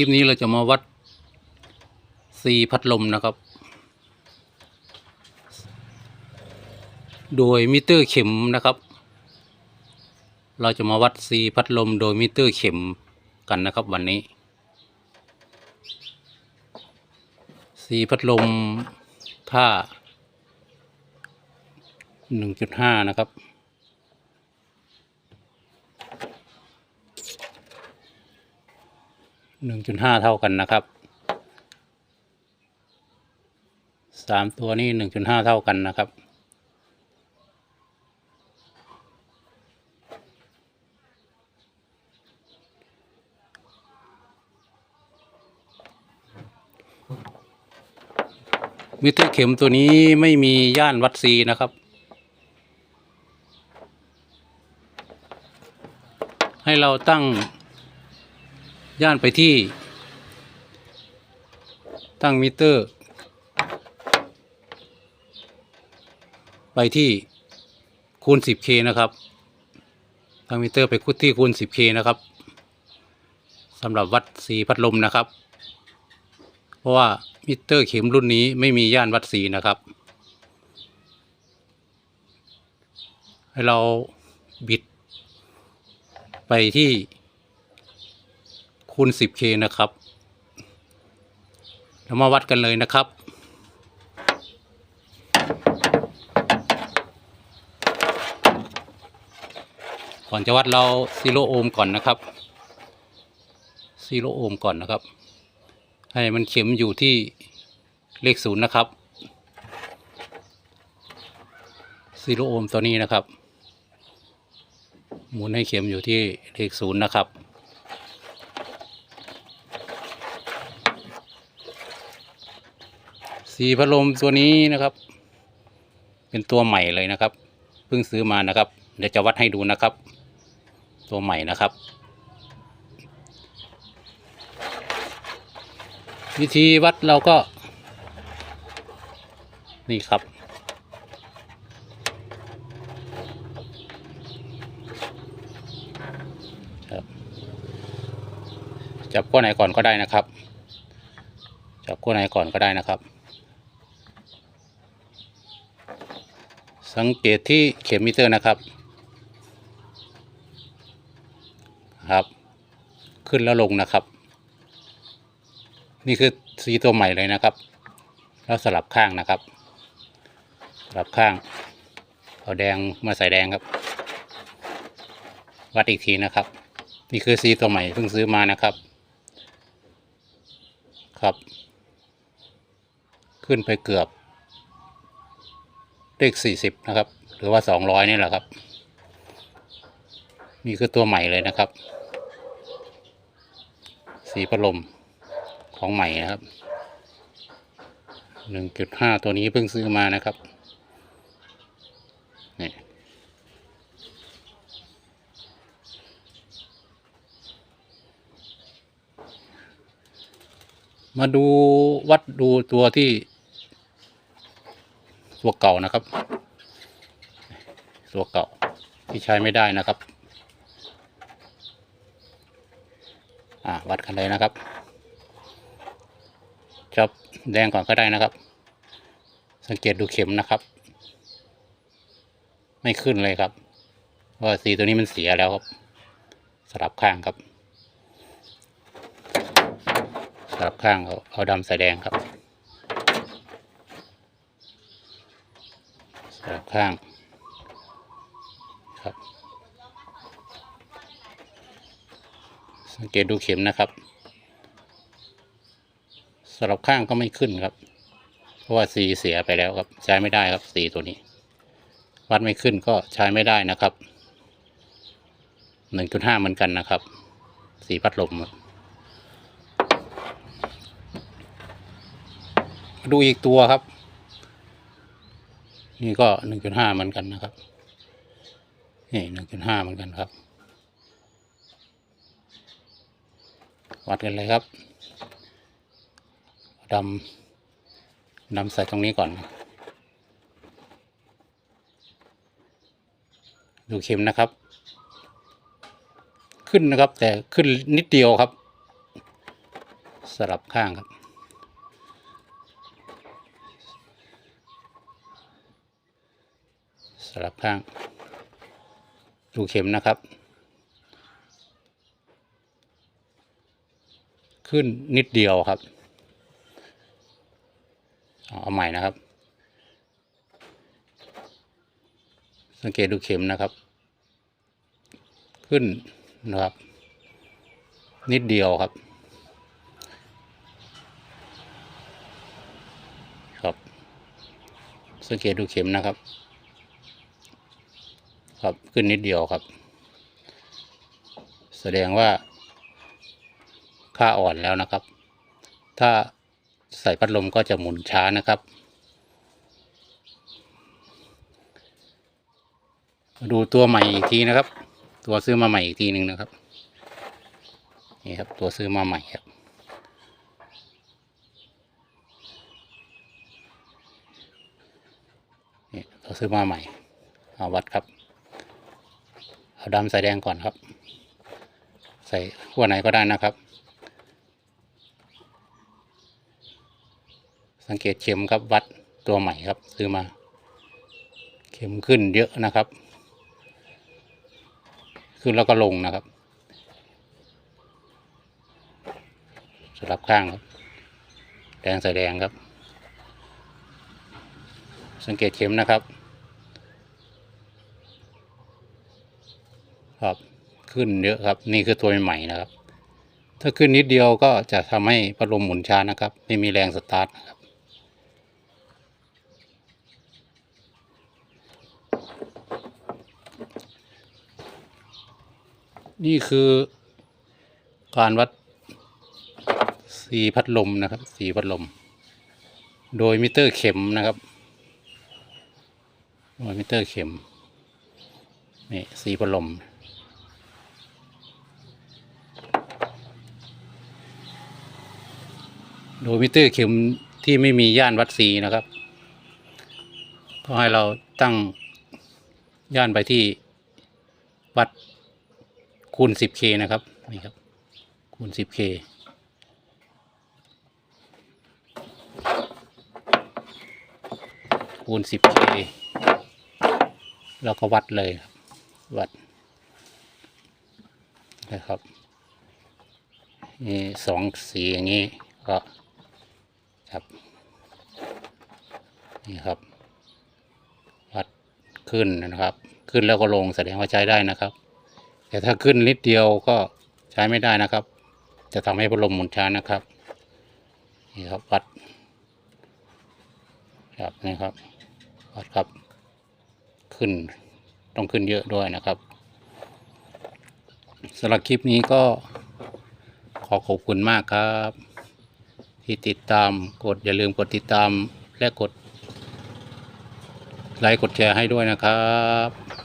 ลิปนี้เราจะมาวัดซีพัดลมนะครับ โดยมิเตอร์เข็มนะครับ เราจะมาวัดซีพัดลมโดยมิเตอร์เข็มกันนะครับวันนี้ซีพัดลมค่าหนึ่งจุดห้านะครับ หนึ่งจุดห้าเท่ากันนะครับสามตัวนี้หนึ่งจุดห้าเท่ากันนะครับ มิเตอร์เข็มตัวนี้ไม่มีย่านวัดซีนะครับ ให้เราตั้ง ย่านไปที่ ตั้งมิเตอร์ ไปที่คูณ 10K นะครับ ตั้งมิเตอร์ไปคูณที่คูณ 10K นะครับสำหรับวัดสีพัดลมนะครับ เพราะว่ามิเตอร์เข็มรุ่นนี้ไม่มีย่านวัดสีนะครับ ให้เราบิดไปที่ คูณ 10K นะครับเรามาวัดกันเลยนะครับ ก่อนจะวัดเราซีโรโอห์มก่อนนะครับซีโรโอห์มก่อนนะครับ ให้มันเข็มอยู่ที่เลขศูนย์นะครับซีโรโอห์มตัวนี้นะครับหมุนให้เข็มอยู่ที่เลขศูนย์นะครับ สีพัดลมตัวนี้นะครับ เป็นตัวใหม่เลยนะครับเพิ่งซื้อมานะครับ เดี๋ยวจะวัดให้ดูนะครับ ตัวใหม่นะครับ วิธีวัดเราก็ นี่ครับจับจับขั้วไหนก่อนก็ได้นะครับ จับขั้วไหนก่อนก็ได้นะครับ สังเกตที่เข็มมิเตอร์นะครับ ครับ ขึ้นแล้วลงนะครับ นี่คือสีตัวใหม่เลยนะครับ แล้วสลับข้างนะครับ สลับข้าง เอาแดงมาใส่แดงครับ วัดอีกทีนะครับ นี่คือสีตัวใหม่เพิ่งซื้อมานะครับ ครับ ขึ้นไปเกือบ เลขสี่สิบนะครับ หรือว่าสองร้อยนี่แหละครับ นี่คือตัวใหม่เลยนะครับ สีพัดลมของใหม่นะครับหนึ่งจุดห้าตัวนี้เพิ่งซื้อมานะครับนี่มาดูวัดดูตัวที่ ตัวเก่านะครับตัวเก่าที่ใช้ไม่ได้นะครับ อ่าวัดกันเลยนะครับจับแดงก่อนก็ได้นะครับ สังเกตดูเข็มนะครับ ไม่ขึ้นเลยครับเพราะว่าสีตัวนี้มันเสียแล้วครับ สลับข้างครับ สลับข้างเอาเอาดำใส่แดงครับ สลับ ข้างครับ สังเกตดูเข็มนะครับสลับข้างก็ไม่ขึ้นครับ เพราะว่าสีเสียไปแล้วครับ ใช้ไม่ได้ครับสีตัวนี้ วัดไม่ขึ้นก็ใช้ไม่ได้นะครับหนึ่งจุดห้าเหมือนกันนะครับ สีพัดลมมาดูอีกตัวครับ นี่ก็หนึ่งจุดห้าเหมือนกันนะครับ นี่หนึ่งจุดห้าเหมือนกันครับ วัดกันเลยครับดำดำใส่ตรงนี้ก่อน ดูเข็มนะครับ ขึ้นนะครับแต่ขึ้นนิดเดียวครับ สลับข้างครับ สลับข้างดูเข็มนะครับ ขึ้นนิดเดียวครับ เอาใหม่นะครับ สังเกตดูเข็มนะครับ ขึ้นนะครับ นิดเดียวครับครับสังเกตดูเข็มนะครับ ครับขึ้นนิดเดียวครับ แสดงว่า ค่าอ่อนแล้วนะครับ ถ้าใส่พัดลมก็จะหมุนช้านะครับ ดูตัวใหม่อีกทีนะครับ ตัวซื้อมาใหม่อีกทีหนึ่งนะครับนี่ครับตัวซื้อมาใหม่ครับนี่ตัวซื้อมาใหม่เอาวัดครับ เอาดำใส่แดงก่อนครับ ใส่ขั้วไหนก็ได้นะครับ สังเกตเข็มครับวัดตัวใหม่ครับ ซื้อมา เข็มขึ้นเยอะนะครับ ขึ้นแล้วก็ลงนะครับสลับข้างครับ แดงใส่แดงครับ สังเกตเข็มนะครับครับ ขึ้นเยอะครับ นี่คือตัวใหม่นะครับ ถ้าขึ้นนิดเดียวก็จะทำให้พัดลมหมุนช้านะครับ ไม่มีแรงสตาร์ทนะครับ นี่คือการวัดสีพัดลมนะครับสีพัดลม โดยมิเตอร์เข็มนะครับโดยมิเตอร์เข็มนี่สีพัดลม โดยมิเตอร์เข็มที่ไม่มีย่านวัดสีนะครับก็ให้เราตั้งย่านไปที่วัดคูณ 10K นะครับนี่ครับคูณ 10K คูณ 10K แล้วก็วัดเลยครับวัดนะครับนี่สองสีอย่างนี้ก็ ครับ นี่ครับ วัดขึ้นนะครับ ขึ้นแล้วก็ลงแสดงว่าใช้ได้นะครับ แต่ถ้าขึ้นนิดเดียวก็ใช้ไม่ได้นะครับ จะทำให้พัดลมหมุนช้านะครับ นี่ครับวัด ครับนี่ครับ วัดครับ ขึ้นต้องขึ้นเยอะด้วยนะครับสำหรับคลิปนี้ก็ขอขอบคุณมากครับ ที่ติดตามกดอย่าลืมกดติดตามและกดไลค์กดแชร์ให้ด้วยนะครับ